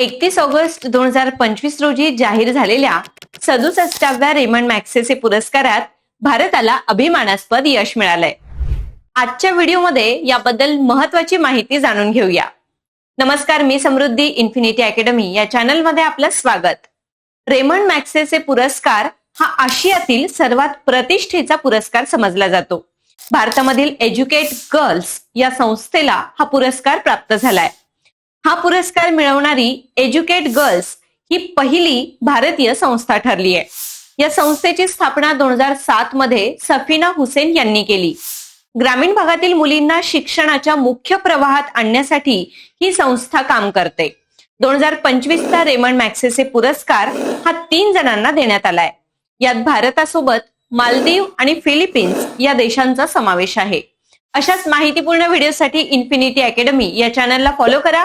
एकतीस ऑगस्ट दोन हजार पंचवीस रोजी जाहीर झालेल्या सदुसष्टाव्या रेमंड मॅक्सेसे पुरस्कारात भारताला अभिमानास्पद यश मिळालंय. आजच्या व्हिडिओमध्ये याबद्दल महत्वाची माहिती जाणून घेऊया. नमस्कार मी समृद्धी इन्फिनिटी अकॅडमी या चॅनलमध्ये आपलं स्वागत. रेमंड मॅक्सेसे पुरस्कार हा आशियातील सर्वात प्रतिष्ठेचा पुरस्कार समजला जातो. भारतामधील एज्युकेट गर्ल्स या संस्थेला हा पुरस्कार प्राप्त झालाय. हा पुरस्कार मिळवणारी एज्युकेट गर्ल्स ही पहिली भारतीय संस्था ठरली आहे. या संस्थेची स्थापना दोन हजार सात मध्ये सफिना हुसेन यांनी केली. ग्रामीण भागातील मुलींना शिक्षणाच्या मुख्य प्रवाहात आणण्यासाठी ही संस्था काम करते. दोन हजार पंचवीसचा रेमंड मॅक्सेसे पुरस्कार हा तीन जणांना देण्यात आलाय. यात भारतासोबत मालदीव आणि फिलिपिन्स या देशांचा समावेश आहे. अशाच माहितीपूर्ण व्हिडिओसाठी इन्फिनिटी अकॅडमी या चॅनलला फॉलो करा.